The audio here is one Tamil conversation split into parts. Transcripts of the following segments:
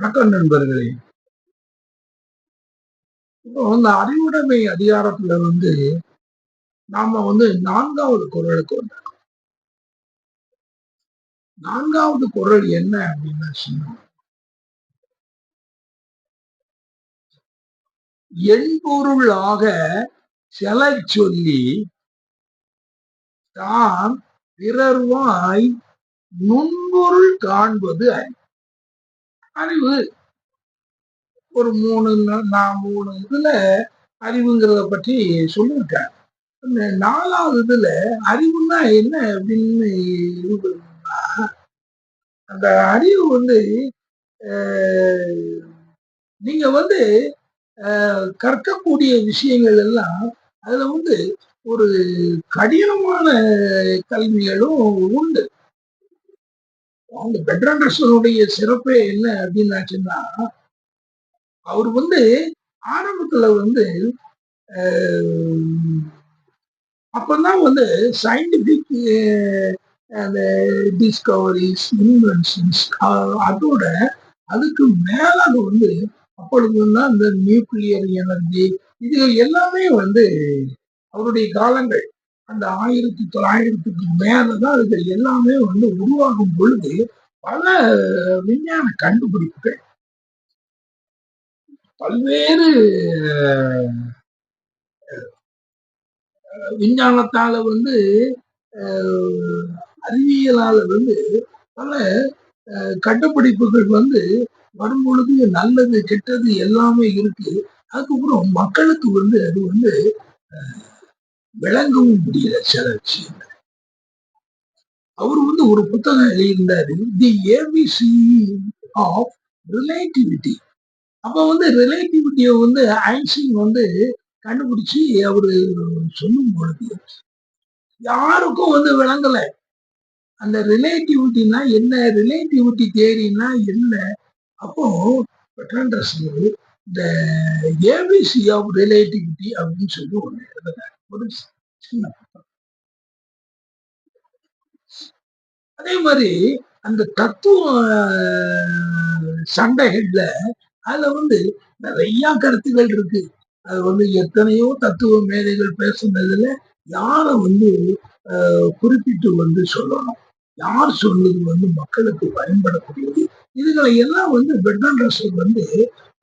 வணக்கம் நண்பர்களே. இப்போ வந்து அறிவுடைமை அதிகாரத்துல வந்து நாம வந்து நான்காவது குரலுக்கு வந்தோம் நான்காவது குரல் என்ன அப்படின்னு சொன்னோம் என்பொருளாக செல சொல்லி தான் பிறர்வாய் நுண்பொருள் காண்பது அறிவு. அறிவு. ஒரு மூணு நான் மூணு இதுல அறிவுங்கிறத பற்றி சொல்லியிருக்கேன் இந்த நாலாவது இதுல அறிவுன்னா என்ன அப்படின்னு இது அந்த அறிவு வந்து நீங்க வந்து அஹ், கற்கக்கூடிய விஷயங்கள் எல்லாம் அதுல வந்து ஒரு கடினமான கல்விகளும் உண்டு. அந்த பெட்ரண்டர்சனுடைய சிறப்பே என்ன அப்படின்னாச்சுன்னா அவர் வந்து ஆரம்பத்துல வந்து அப்பதான் வந்து சயின்டிபிக் அந்த டிஸ்கவரிஸ் இன்வென்ஷன்ஸ் அதோட அதுக்கு மேலாக வந்து அப்பொழுது தான் இந்த நியூக்ளியர் எனர்ஜி இது எல்லாமே வந்து அவருடைய காலங்கள். அந்த ஆயிரத்தி தொள்ளாயிரத்துக்கு மேலதான் அது எல்லாமே வந்து உருவாகும் பொழுது பல விஞ்ஞான கண்டுபிடிப்புகள் பல்வேறு விஞ்ஞானத்தால வந்து அறிவியலால வந்து பல அஹ், கண்டுபிடிப்புகள் வந்து வரும் பொழுது நல்லது கெட்டது எல்லாமே இருக்கு. அதுக்கப்புறம் மக்களுக்கு வந்து அது வந்து அஹ், விளங்கவும் முடியல சில விஷயங்கள். அவர் வந்து ஒரு புத்தகம் எழுதியிருந்தாரு தி ஏபிசி ஆஃப் ரிலேட்டிவிட்டி அப்ப வந்து ரிலேட்டிவிட்டியை வந்து ஐன்ஸ்டீன் வந்து கண்டுபிடிச்சு அவரு சொல்லும் பொழுது யாருக்கும் வந்து விளங்கல. அந்த ரிலேட்டிவிட்டினா என்ன ரிலேட்டிவிட்டி தேரினா என்ன? அப்போ பெட்ரண்டஸ் இந்த ஏபிசி ஆஃப் ரிலேட்டிவிட்டி அப்படின்னு சொல்லி ஒன்று எழுதுறாரு ஒரு சின்ன புத்தகம். அதே மாதிரி அந்த தத்துவ சண்டைகள்ல அதுல வந்து நிறைய கருத்துகள் இருக்கு. அது வந்து எத்தனையோ தத்துவ மேதைகள் பேசுனதுல யார வந்து குறிப்பிட்டு வந்து சொல்லணும். யார் சொன்னது வந்து மக்களுக்கு பயன்படக்கூடியது? இதுகளை எல்லாம் வந்து பெட்ரன் ரசல் வந்து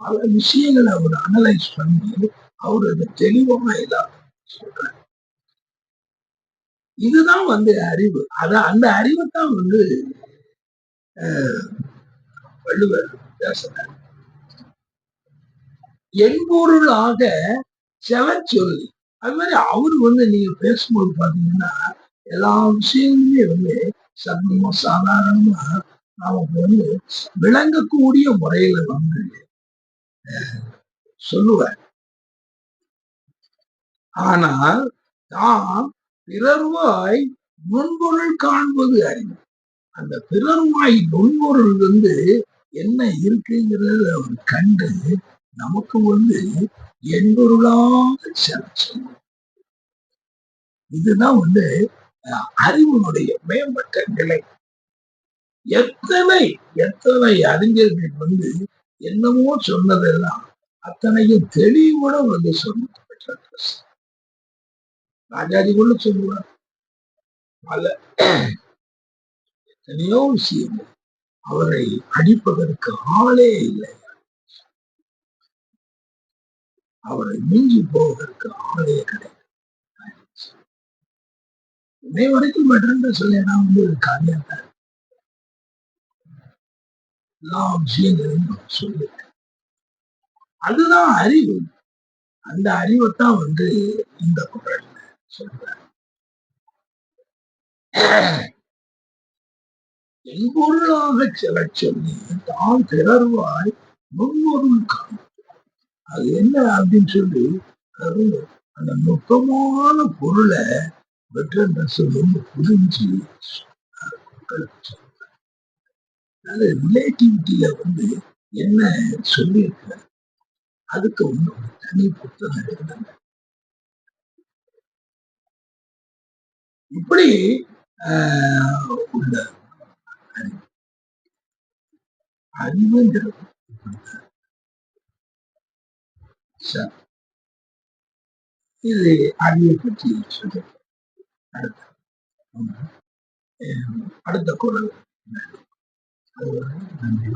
பல விஷயங்களை அவர் அனலைஸ் பண்ணி அவர் அதை தெளிவாக எல்லாம் இதுதான் வந்து அறிவு. அதான் அந்த அறிவை தான் வந்து வள்ளுவர் பேசுறார் என்பொருளாக செல சொல்லி அது மாதிரி அவர் வந்து நீங்க பேசும்போது பாத்தீங்கன்னா எல்லா விஷயங்களுமே வந்து சர்வமா சாதாரணமா நமக்கு வந்து விளங்கக்கூடிய முறையில வந்து சொல்லுவார். ஆனால் தாம் பிறர்வாய் நுண்பொருள் காண்பது அறிவு அந்த பிறர்வாய் நுண்பொருள் வந்து என்ன இருக்குங்கிறத அவர் கண்டு நமக்கு வந்து என்பொருளாக செலுத்தும் இதுதான் வந்து அஹ், அறிவினுடைய மேம்பட்ட நிலை. எத்தனை எத்தனை அறிஞர்கள் வந்து என்னமோ சொன்னதெல்லாம் அத்தனையும் தெளிவுடன் வந்து சொன்னது பெற்றார் ராஜாஜி கூட சொல்லுவார் பல எத்தனையோ விஷயங்கள் அவரை அடிப்பதற்கு ஆளே இல்லை அவரை மிஞ்சி போவதற்கு ஆளே கிடையாது இன்னை வரைக்கும் பெற்ற சொல்லினா வந்து ஒரு காரியம் எல்லா விஷயங்களையும் சொல்லிருக்க அதுதான் அறிவு அந்த அறிவைத்தான் வந்து இந்த குரல் என்பொருளாக செலச் சொல்லி தான் திறர்வாய் நுண்பொருள் காணும். அது என்ன அப்படின்னு சொல்லி அந்த நுட்பமான பொருளை பெற்ற சொல்லி புரிஞ்சு சொன்னார், ரிலேட்டிவிட்டியில வந்து என்ன சொல்லியிருக்க அதுக்கு ஒன்று தனி புத்தகம் எழுதுனாங்க இப்படி உள்ள அறிவுங்கிறது இது அறிவை பற்றி சொல்லு அடுத்த அடுத்த குரல். நன்றி.